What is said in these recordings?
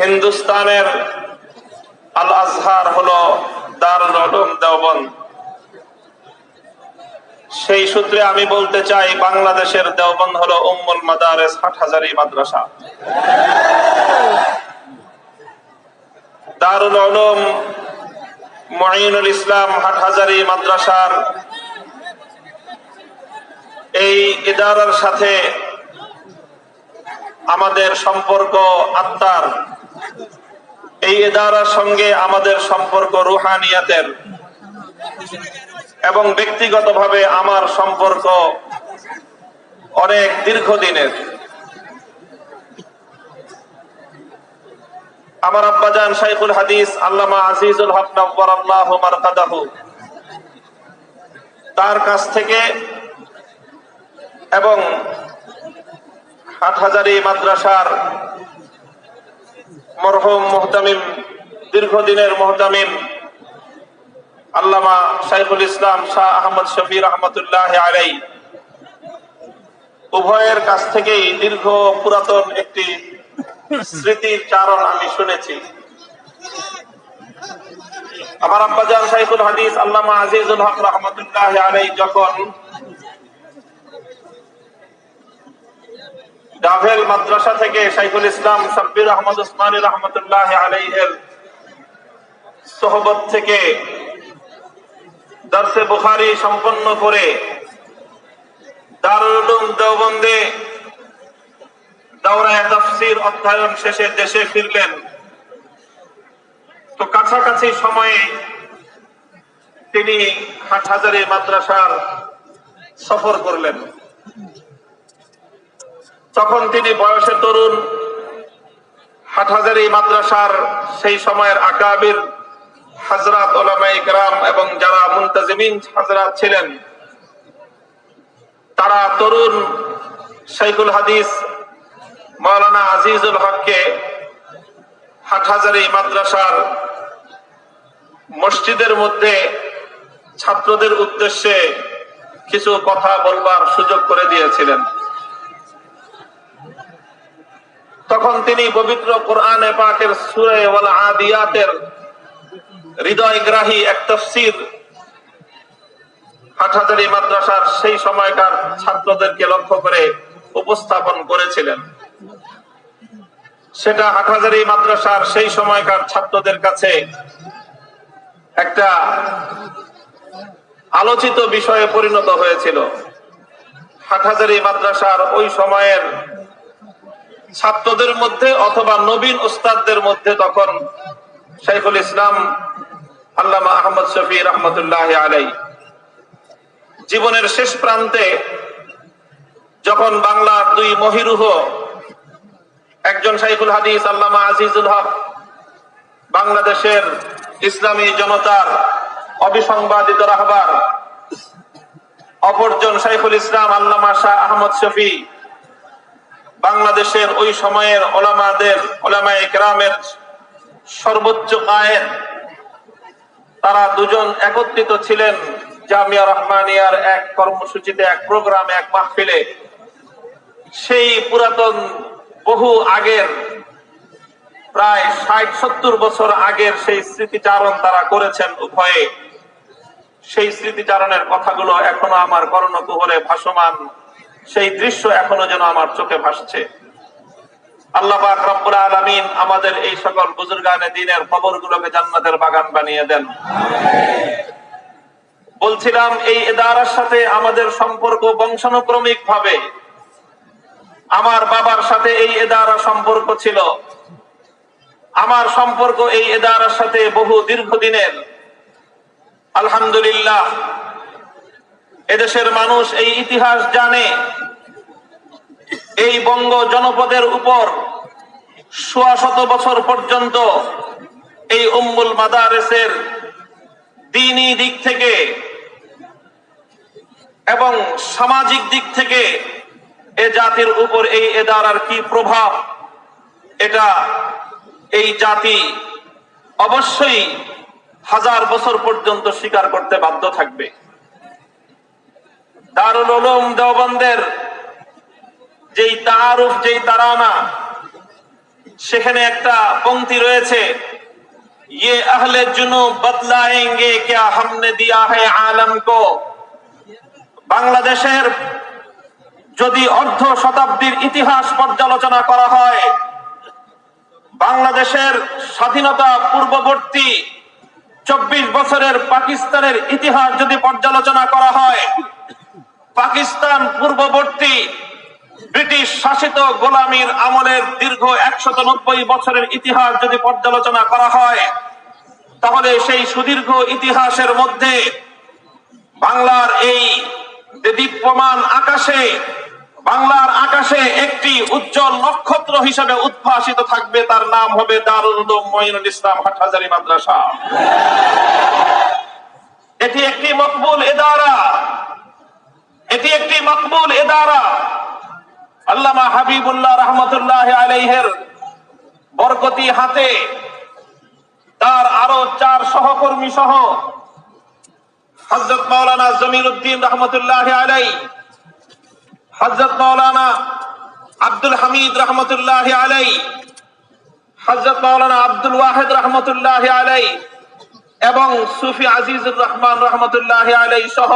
হিন্দুস্তানের আল আজহার হলো দারুল উলুম দেওবন্দ। সেই সূত্রে আমি বলতে চাই, বাংলাদেশের দেওবন্দ হলো উম্মুল মাদারেস হাটহাজারি মাদ্রাসা। দারুল উলুম মঈনুল ইসলাম হাটহাজারি মাদ্রাসার এই ইদারার সাথে আমাদের সম্পর্ক আত্মার এই ইদারার সঙ্গে আমাদের সম্পর্ক রুহানিয়াতের এবং ব্যক্তিগতভাবে আমার সম্পর্ক অনেক দীর্ঘদিনের। আমার আব্বাজান শাইখুল হাদিস আল্লামা আজিজুল হক নব্বর আল্লাহ মারকাদাহু তার কাছ থেকে এবং হাটহাজারি মাদ্রাসার মরহুম মোহতামিম, দীর্ঘদিনের মোহতামিম, আল্লামা শাইখুল ইসলাম শাহ আহমদ শফি রহমতুল্লাহ আলাই উভয়ের কাছ থেকেই দীর্ঘ পুরাতন একটি স্মৃতির চারণ আমি শুনেছি। আমার আব্বাজান শাইখুল হাদিস আল্লামা আজিজুল হক রহমতুল্লাহ আলাই যখন ডাভেল মাদ্রাসা থেকে শাইখুল ইসলাম সাব্বির আহমদ উসমানী রহমতুল্লাহ আলাইহের সোহবত থেকে দর্শে বুখারি সম্পন্ন করে দারুল দেওবন্দে দাওরায় তাফসীর অধ্যয়ন শেষে দেশে ফিরলেন। তো কাছাকাছি সময়ে তিনি হাটহাজারি মাদ্রাসার সফর করলেন। তখন তিনি বয়সে তরুণ, হাটহাজারি মাদ্রাসার সেই সময়ের আকাবির হাজরাত গ্রাম এবং যারা মুন্তাজিমিন হাজরাত ছিলেন, তারা তরুণ শাইখুল হাদিস মাওলানা আজিজুল হককে হাটহাজারি মাদ্রাসার মসজিদের মধ্যে ছাত্রদের উদ্দেশ্যে কিছু কথা বলবার সুযোগ করে দিয়েছিলেন। তখন তিনি পবিত্র কোরআনে পাকের সুরে ওয়াল আদিয়াতের হৃদয়গ্রাহী এক তফসির হাটহাজারি মাদ্রাসার সেই সময়কার ছাত্রদেরকে লক্ষ্য করে উপস্থাপন করেছিলেন। সেটা হাটহাজারি মাদ্রাসার সেই সময়কার ছাত্রদের কাছে একটা আলোচিত বিষয়ে পরিণত হয়েছিল। হাটহাজারি মাদ্রাসার ওই সময়ের ছাত্রদের মধ্যে অথবা নবীন ওস্তাদদের মধ্যে তখন শাইখুল ইসলাম আল্লামা আহমদ শফি রহমতুল্লাহ আলাই জীবনের শেষ প্রান্তে যখন বাংলার দুই মহিরুহ, একজন শাইখুল হাদিস, আল্লামা আজিজুল হক, বাংলাদেশের ইসলামী জনতার অবিসংবাদিত রাহবার, অপরজন শাইখুল ইসলাম, আল্লামা শাহ আহমদ শফি বাংলাদেশের ওই সময়ের ওলামাদের ওলামা একরামের সর্বোচ্চ আয়ের। তারা দুজন একত্রিত ছিলেন জামিয়া রহমানিয়ার এক কর্মসূচিতে, এক প্রোগ্রামে, এক মাহফিলে। সেই পুরাতন বহু আগের, প্রায় ষাট, সত্তর বছর আগের সেই স্মৃতিচারণ তারা করেছেন উভয়ে। সেই স্মৃতিচারণের কথাগুলো এখনও আমার কর্ণকুহরে ভাসমান। সেই দৃশ্য এখনও যেন আমার চোখে ভাসছে। আল্লাহ রব্বুল আলামিন আমাদের এই সকল বুজুর্গানে দিনের কবরগুলোকে জান্নাতের বাগান বানিয়ে দেন। বলছিলাম, এই এদারার সাথে আমাদের সম্পর্ক বংশানুক্রমিক ভাবে। আমার বাবার সাথে এই এদারা সম্পর্ক ছিল। আমার সম্পর্ক এই এদারার সাথে বহু দীর্ঘদিনের। আলহামদুলিল্লাহ এদেশের মানুষ এই ইতিহাস জানে। এই বঙ্গ জনপদের উপর সোয়া শত বছর পর্যন্ত এই উম্মুল মাদারেসের দিনই দিক থেকে এবং সামাজিক দিক থেকে এ জাতির উপর এই এদারার কি প্রভাব, এটা এই জাতি অবশ্যই হাজার বছর পর্যন্ত স্বীকার করতে বাধ্য থাকবে। দারুল উলুম দেওবন্দের যেই তারুফ যেই তারানা সেখানে একটা পংক্তি রয়েছে ये अहले जुनू बदलाएंगे क्या हमने दिया है आलम को বাংলাদেশের যদি অর্ধ শতাব্দীর ইতিহাস পর্যালোচনা করা হয় বাংলাদেশের স্বাধীনতা পূর্ববর্তী চব্বিশ বছরের পাকিস্তানের ইতিহাস যদি পর্যালোচনা করা হয় পাকিস্তান পূর্ববর্তী ব্রিটিশ শাসিত গোলামীর আমলের দীর্ঘ একশত বছরের ইতিহাস যদি পর্যালোচনা করা হয়, তাহলে সেই সুদীর্ঘ ইতিহাসের মধ্যে বাংলার এই দীপ্যমান আকাশে, বাংলার আকাশে একটি উজ্জ্বল নক্ষত্র হিসেবে উদ্ভাসিত থাকবে, তার নাম হবে দারুল মঈনুল ইসলাম হাটহাজারী মাদ্রাসা। এটি একটি মকবুল এদারা এটি একটি মকবুল এদারা আল্লামা হাবিবুল্লাহ রহমতুল্লাহ আলাইহের বরকতি হাতে তার আরও চার সহকর্মী সহ হজরত মাওলানা জমির উদ্দিন রহমতুল্লাহ আলাই হজরত মাওলানা আব্দুল হামিদ রহমতুল্লাহ আলাই হজরত মাওলানা আব্দুল ওয়াহেদ রহমতুল্লাহ আলাই এবং সুফি আজিজুর রহমান রহমতুল্লাহ আলাই সহ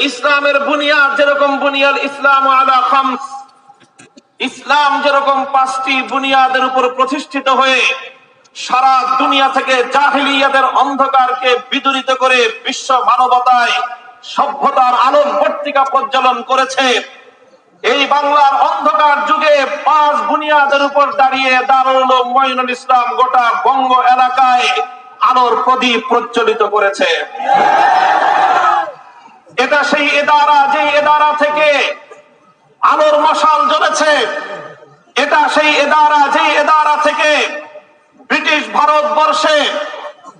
ইসলামের বুনিয়াদ যেরকম ইসলাম আলা ইসলাম যেরকম পাঁচটি বুনিয়াদের উপর প্রতিষ্ঠিত হয়ে সারা দুনিয়া থেকে জাহিলিয়াদের অন্ধকারকে বিদূরিত করে বিশ্ব মানবতায় সভ্যতার আলোক পত্রিকা প্রজ্বলন করেছে। এই বাংলার অন্ধকার যুগে পাঁচ বুনিয়াদের উপর দাঁড়িয়ে দারুল মঈনুল ইসলাম গোটা বঙ্গ এলাকায় আলোর প্রদীপ প্রজ্বলিত করেছে। এটা সেই এদারা যে এদারা থেকে আলোর মশাল জ্বলেছে এটা সেই এদারা যে এদারা থেকে ব্রিটিশ ভারতবর্ষে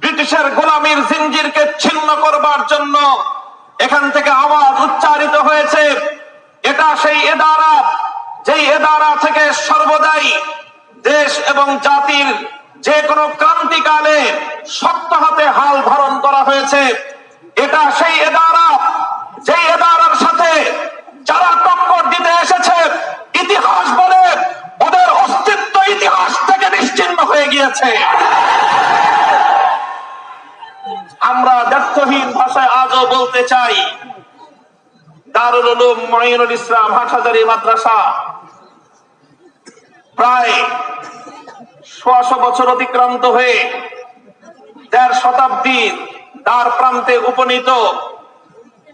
ব্রিটিশের গোলামীর জিঞ্জিরকে ছিন্ন করবার জন্য এখান থেকে আওয়াজ উচ্চারিত হয়েছে। এটা সেই এদারা, যেই এদারা থেকে সর্বদাই দেশ এবং জাতির যে কোনো ক্রান্তিকালে শক্ত হাতে হাল ধারণ করা হয়েছে। এটা সেই এদারা, যেই এদারার সাথে যারা টক্কর দিতে এসেছে, ইতিহাস বলে ওদের অস্তিত্ব ইতিহাস থেকে নিশ্চিন্ন হয়ে গিয়েছে। আমরা ব্যর্থহীন ভাষায় আজও বলতে চাই। দারুল উলুম মঈনুল ইসলাম হাটহাজারী মাদ্রাসা। প্রায় সোয়াশো বছর অতিক্রান্ত হয়ে দেড় শতাব্দীর দ্বার প্রান্তে উপনীত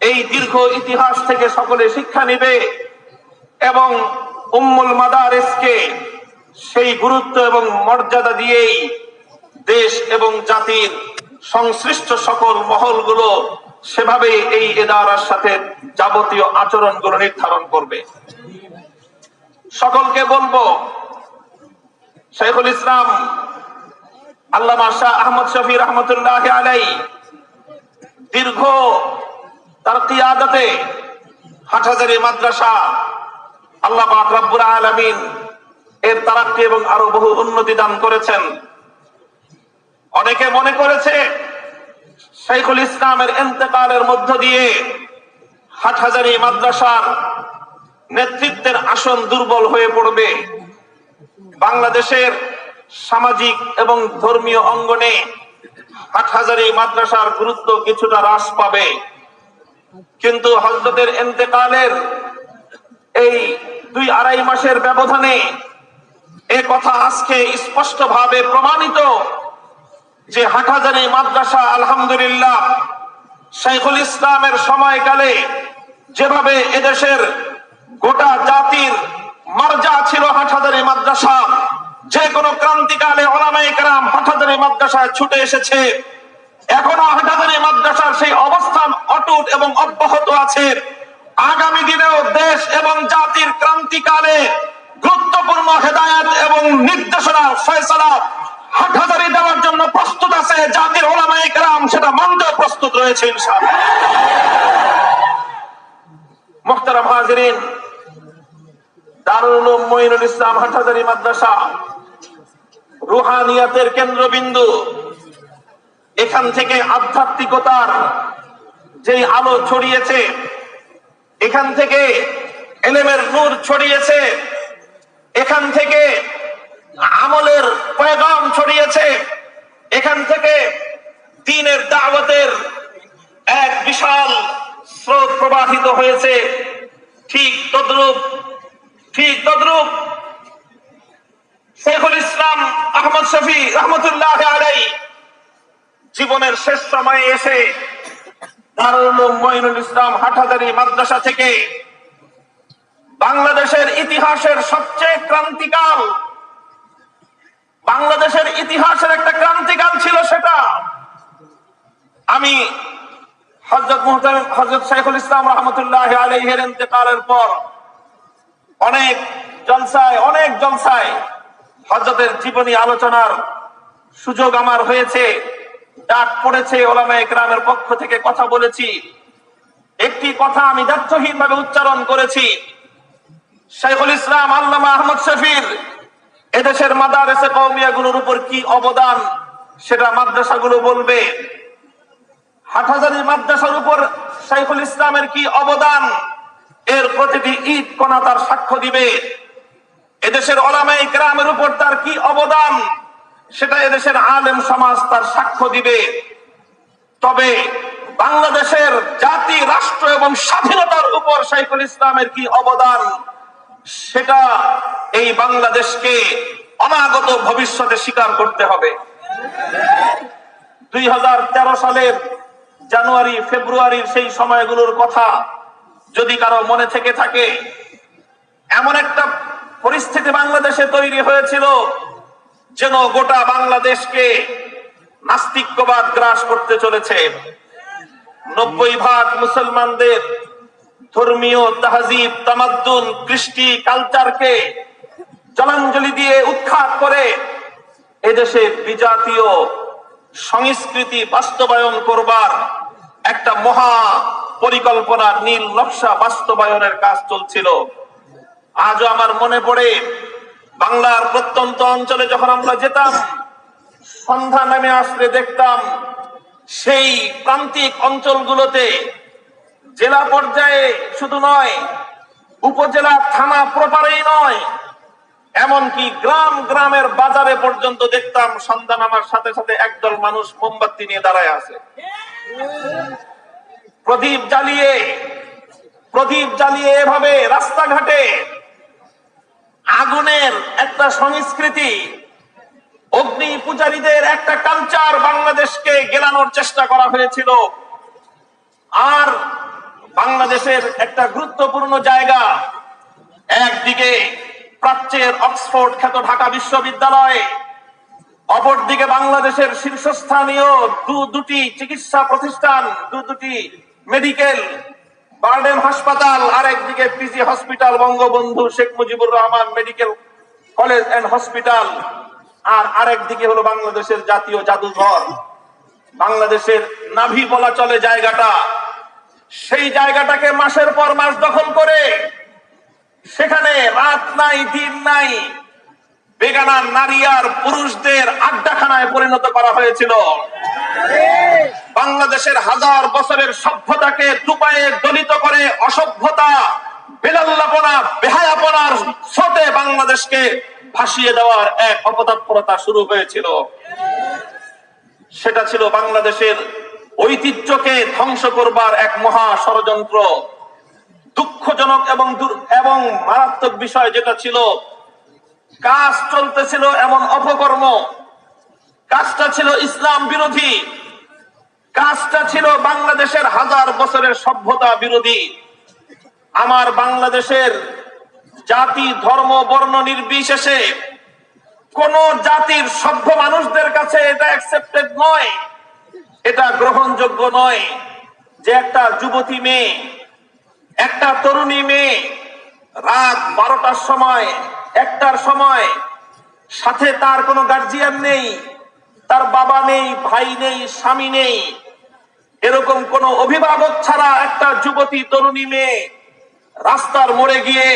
এই দীর্ঘ ইতিহাস থেকে সকলে শিক্ষা নিবে এবং উম্মুল মাদারেসকে সেই গুরুত্ব এবং মর্যাদা দিয়েই দেশ এবং জাতির সংশ্লিষ্ট সকল মহলগুলো সেভাবে এই এদারার সাথে যাবতীয় আচরণগুলো নির্ধারণ করবে। সকলকে বলব, শেখুল ইসলাম, আল্লামা শাহ আহমদ শফি রহমতুল্লাহ আলাই, দীর্ঘ তার কিয়াদতে হাটহাজারি মাদ্রাসা, আল্লাহ পাক রব্বুল আলামিন এর তারাক্কি এবং আরও বহু উন্নতি দান করেছেন। অনেকে মনে করেছে শাইখুল ইসলামের এন্তেকালের মধ্য দিয়ে হাটহাজারি মাদ্রাসার নেতৃত্বের আসন দুর্বল হয়ে পড়বে। বাংলাদেশের সামাজিক এবং ধর্মীয় অঙ্গনে হাটহাজারি মাদ্রাসার গুরুত্ব কিছুটা হ্রাস পাবে। কিন্তু হজরতের এন্তেকালের এই দুই আড়াই মাসের ব্যবধানে এ কথা আজকে স্পষ্ট ভাবে প্রমাণিত যে হাটহাজারি মাদ্রাসা, আলহামদুলিল্লাহ শাইখুল ইসলামের সময়কালে যেভাবে এদেশের গোটা জাতির মার্জা ছিল হাটহাজারি মাদ্রাসা, যে কোনো ক্রান্তিকালে ওলামাই কালাম হাটহাজারি মাদ্রাসায় ছুটে এসেছে। এখনও হাটহাজারি মাদ্রাসার সেই অবস্থান অটুট এবং অব্যাহত আছে। আগামী দিনেও দেশ এবং জাতির ক্রান্তিকালে গুরুত্বপূর্ণ হেদায়ত এবং নির্দেশনা ফয়সলা হাটহাজারি দেওয়ার জন্য প্রস্তুত আছে, জাতির সেটা প্রস্তুত মোহতারাম হাজিরিন, দারুল মঈনুল ইসলাম হাটহাজারি মাদ্রাসা, রুহানিয়াতের কেন্দ্রবিন্দু, এখান থেকে আধ্যাত্মিকতার যেই আলো ছড়িয়েছে, এখান থেকে এলেমের নূর ছড়িয়েছে, এখান থেকে আমলের পয়গাম ছড়িয়েছে। এখান থেকে দিনের দাওয়াতের এক বিশাল স্রোত প্রবাহিত হয়েছে। ঠিক তদ্রূপ ঠিক তদ্রূপ শেখুল ইসলাম আহমদ শফি রহমতুল্লাহ আলাই জীবনের শেষ সময়ে এসে দারুল মঈনুল ইসলাম হাটহাজারি মাদ্রাসা থেকে বাংলাদেশের ইতিহাসের সবচেয়ে ক্রান্তিকাল বাংলাদেশের ইতিহাসের একটা ক্রান্তিকাল ছিল সেটা। আমি হজরত মুহতামিম হজরত শাইখুল ইসলাম রহমতুল্লাহ আলাইহের ইন্তেকালের পর অনেক জলসায় অনেক জলসায় হজরতের জীবনী আলোচনার সুযোগ আমার হয়েছে। ডাক পড়েছে ওলামা একরামের পক্ষ থেকে কথা বলেছি। একটি কথা আমি দার্থহীন ভাবে উচ্চারণ করেছি। শাইখুল ইসলাম আল্লামা আহমদ শফির এদেশের মাদারেসে কৌমিয়াগুলোর উপর কি অবদান সেটা মাদ্রাসাগুলো বলবে? হাটহাজারি মাদ্রাসার উপর শাইখুল ইসলামের কি অবদান? এর প্রতিটি ঈদ কণা তার সাক্ষ্য দিবে। এদেশের ওলামাই গ্রামের উপর তার কি অবদান? সেটা এদেশের আলেম সমাজ তার সাক্ষ্য দিবে। তবে বাংলাদেশের জাতি, রাষ্ট্র এবং স্বাধীনতার উপর শাইখুল ইসলামের কি অবদান? সেটা এই বাংলাদেশকে অনাগত ভবিষ্যতে স্বীকার করতে হবে। দুই হাজার তেরো সালের জানুয়ারি, ফেব্রুয়ারির সেই সময়গুলোর কথা যদি কারও মনে থেকে থাকে, এমন একটা পরিস্থিতি বাংলাদেশে তৈরি হয়েছিল যেন গোটা বাংলাদেশকে নাস্তিক্যবাদ গ্রাস করতে চলেছে। নব্বই ভাগ মুসলমানদের ধর্মীয় তাহাজিব, তামাদ্দুন, কৃষ্টি, কালচারকে জলাঞ্জলি দিয়ে উৎখাত করে এদেশে বিজাতীয় সংস্কৃতি বাস্তবায়ন করবার একটা মহা পরিকল্পনা নীল নকশা বাস্তবায়নের কাজ চলছিল। আজও আমার মনে পড়ে, বাংলার প্রত্যন্ত অঞ্চলে যখন আমরা যেতাম, সন্ধ্যা নামে আসলে দেখতাম, সেই প্রান্তিক অঞ্চলগুলোতে জেলা পর্যায়ে শুধু নয়, উপজেলা থানা প্রপারেই নয় এমনকি গ্রাম গ্রামের বাজারে পর্যন্ত দেখতাম সন্ধ্যা আমার সাথে সাথে একদল মানুষ মোমবাতি নিয়ে দাঁড়ায় আছে। প্রদীপ জ্বালিয়ে প্রদীপ জ্বালিয়ে এভাবে রাস্তাঘাটে আগুনের একটা সংস্কৃতি, অগ্নি পূজারীদের একটা কালচার বাংলাদেশকে গেলানোর চেষ্টা করা হয়েছিল। আর বাংলাদেশের একটা গুরুত্বপূর্ণ জায়গা, একদিকে প্রাচ্যের অক্সফোর্ড খ্যাত ঢাকা বিশ্ববিদ্যালয়। অপরদিকে বাংলাদেশের শীর্ষস্থানীয় দু দুটি চিকিৎসা প্রতিষ্ঠান, দু দুটি মেডিকেল বার্ডেন হাসপাতাল আর একদিকে PG hospital, Bangabandhu Sheikh Mujibur Rahman medical college and hospital, আর আরেকদিকে হলো বাংলাদেশের জাতীয় জাদুঘর। বাংলাদেশের নাভি বলা চলে জায়গাটা। সেই জায়গাটাকে মাসের পর মাস দখল করে সেখানে রাত নাই, দিন নাই বেগানা নারী আর পুরুষদের আড্ডাখানায় পরিণত করা হয়েছিল। বাংলাদেশের হাজার বছরের সভ্যতাকে দুপায়ে দলিত করে অসভ্যতা, বেলাল্লাপনা, বেহায়াপনার স্রোতে বাংলাদেশকে ভাসিয়ে দেওয়ার এক অপতৎপরতা শুরু হয়েছিল। সেটা ছিল বাংলাদেশের ঐতিহ্যকে ধ্বংস করবার এক মহা ষড়যন্ত্র। দুঃখজনক এবং এবং মারাত্মক বিষয় যেটা ছিল, কাজ চলতেছিল এমন অপকর্ম। কাজটা ছিল ইসলাম বিরোধী। কাজটা ছিল বাংলাদেশের হাজার বছরের সভ্যতা বিরোধী। আমার বাংলাদেশের জাতি, ধর্ম, বর্ণ নির্বিশেষে কোন জাতির সভ্য মানুষদের কাছে এটা অ্যাকসেপ্টেড নয়। এটা গ্রহণযোগ্য নয় যে একটা যুবতী মেয়ে একটা তরুণী মেয়ে রাত বারোটার সময়, একটার সময়, সাথে তার কোনো গার্জিয়ান নেই, তার বাবা নেই, ভাই নেই, স্বামী নেই। এরকম কোন অভিভাবক ছাড়া একটা যুবতী তরুণী মেয়ে রাস্তার মোড়ে গিয়ে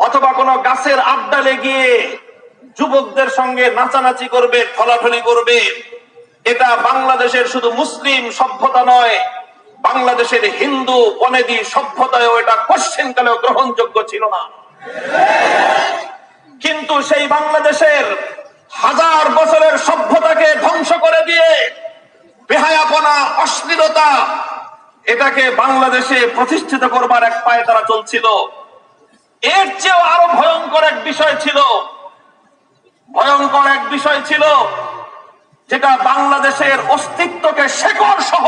অথবা কোনো গাছের আড্ডালে গিয়ে যুবকদের সঙ্গে নাচানাচি করবে, ঠলাঠলি করবে। এটা বাংলাদেশের শুধু মুসলিম সভ্যতা নয় বাংলাদেশের হিন্দু বনেদি সভ্যতায়ও এটা কোশ্চেন কালেও গ্রহণযোগ্য ছিল না। কিন্তু সেই বাংলাদেশের হাজার বছরের সভ্যতাকে ধ্বংস করে দিয়ে বেহায়াপনা, অশ্লীলতা, এটাকে বাংলাদেশে প্রতিষ্ঠিত করবার এক পায়ে তারা চলছিল। এর চেয়েও আরও ভয়ঙ্কর এক বিষয় ছিল, ভয়ঙ্কর এক বিষয় ছিল, যেটা বাংলাদেশের অস্তিত্বকে শেকড় সহ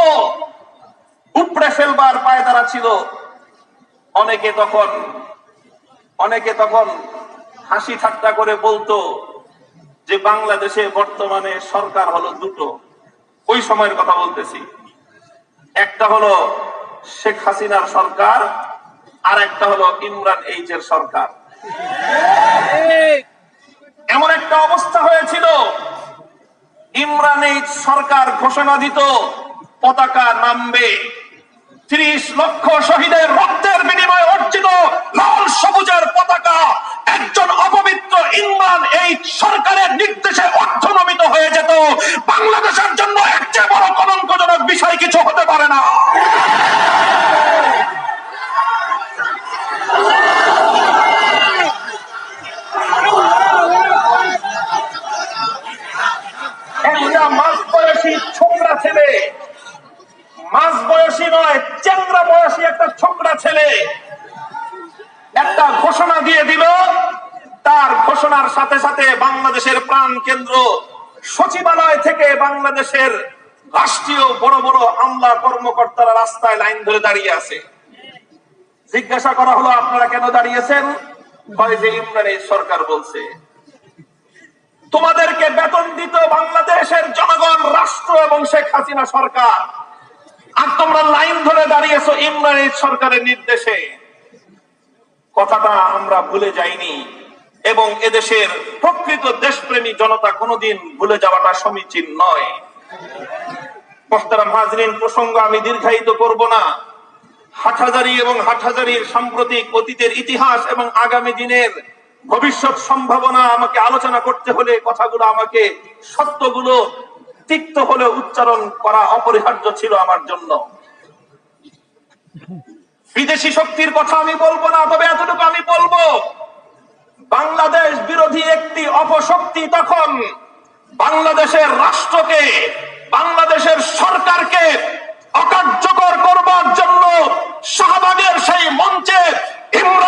উপড়ে ফেলবার পায়ে তারা ছিল। অনেকে তখন অনেকে তখন হাসি ঠাট্টা করে বলতো যে বাংলাদেশে বর্তমানে সরকার হলো দুটো। ওই সময়ের কথা বলতেছি। একটা হলো শেখ হাসিনার সরকার, আর একটা হলো ইমরান এইচ এর সরকার। এমন একটা অবস্থা হয়েছিল। ইমরান এইচ সরকার ঘোষণা দিত, পতাকা নামবে। ত্রিশ লক্ষ শহীদের রক্তের বিনিময়ে অর্জিত লাল সবুজের পতাকা। একজন অপবিত্র ইমরান এই সরকারের নির্দেশে অর্থনমিত হয়ে যেত বাংলাদেশের জন্য এর চেয়ে বড় কলঙ্কজনক বিষয় কিছু হতে পারে না একটা মাঝ বয়সী ছোকরা ছেলে মাঝ বয়সী নয় চ্যাংরা বয়সী একটা ছোকরা ছেলে একটা ঘোষণা দিয়ে দিল তার ঘোষণার সাথে সাথে বাংলাদেশের প্রাণ কেন্দ্র সচিবালয় থেকে বাংলাদেশের রাষ্ট্রীয় বড় বড় আমলা কর্মকর্তারা রাস্তায় লাইন ধরে দাঁড়িয়ে আছে। জিজ্ঞাসা করা হলো, আপনারা কেন দাঁড়িয়েছেন? যে সরকার বলছে, তোমাদেরকে বেতন দিত বাংলাদেশের জনগণ, রাষ্ট্র এবং শেখ হাসিনা সরকার। আর তোমরা লাইন ধরে দাঁড়িয়েছো ইমরান সরকারের নির্দেশে। কথাটা আমরা ভুলে যাইনি। এবং এদেশের প্রকৃত দেশপ্রেমী জনতা কোনোদিন ভুলে যাওয়াটা সমীচীন নয়। প্রসঙ্গ আমি দীর্ঘায়িত করব না। হাটহাজারি এবং হাটহাজারির সাম্প্রতিক অতীতের ইতিহাস এবং আগামী দিনের ভবিষ্যৎ সম্ভাবনা আমাকে আলোচনা করতে হলে কথাগুলো আমাকে সত্যগুলো তিক্ত হলে উচ্চারণ করা অপরিহার্য ছিল আমার জন্য। বিদেশি শক্তির কথা আমি বলব না, তবে এতটুকু আমি বলব বাংলাদেশ বিরোধী একটি অপশক্তি তখন বাংলাদেশের রাষ্ট্রকে, বাংলাদেশের সরকারকে অকার্যকর করবার জন্য শাহবাগের সেই মঞ্চে ইমরান